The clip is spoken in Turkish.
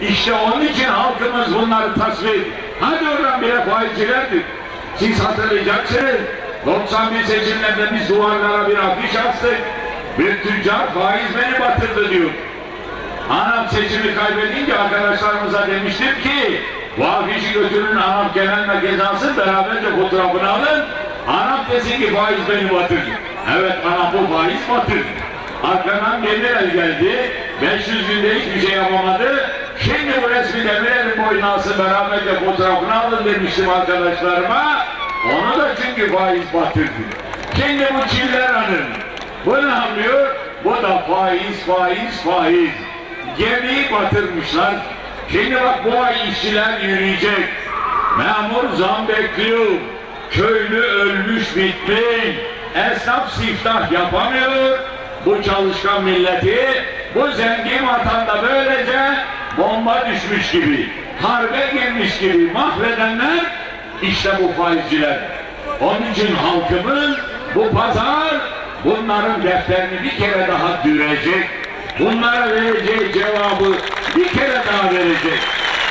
İşte onun için halkımız bunları tasvip. Hadi oradan bile faizcilerdir. Siz hatırlayacaksınız. 91 seçimlerde biz duvarlara bir afiş astık. Bir tüccar faiz beni batırdı diyor. Anam seçimi kaybedince arkadaşlarımıza demiştim ki bu afişi götürün Anam genel merkezi alsın beraberce fotoğrafını alın. Anam desin ki faiz beni batırdı. Evet anam bu faiz batırdı. Arkadan Demirel geldi. 500 günde hiçbir şey yapamadı. Şimdi bu resmi Demirel'in boyuna alsın beraberce fotoğrafını alın demiştim arkadaşlarıma. Onu da çünkü faiz batırdı. Şimdi bu Çiller Hanım. Bu ne yapıyor? Bu da faiz, faiz, faiz. Gemiyi batırmışlar. Şimdi bak bu ay işçiler yürüyecek. Memur zam bekliyor. Köylü ölmüş bitmiş. Esnaf siftah yapamıyor. Bu çalışkan milleti, bu zengin vatanda böylece bomba düşmüş gibi, harbe girmiş gibi mahvedenler işte bu faizciler. Onun için halkımız bu pazar bunların defterini bir kere daha dürecek. Bunlara vereceği cevabı bir kere daha verecek.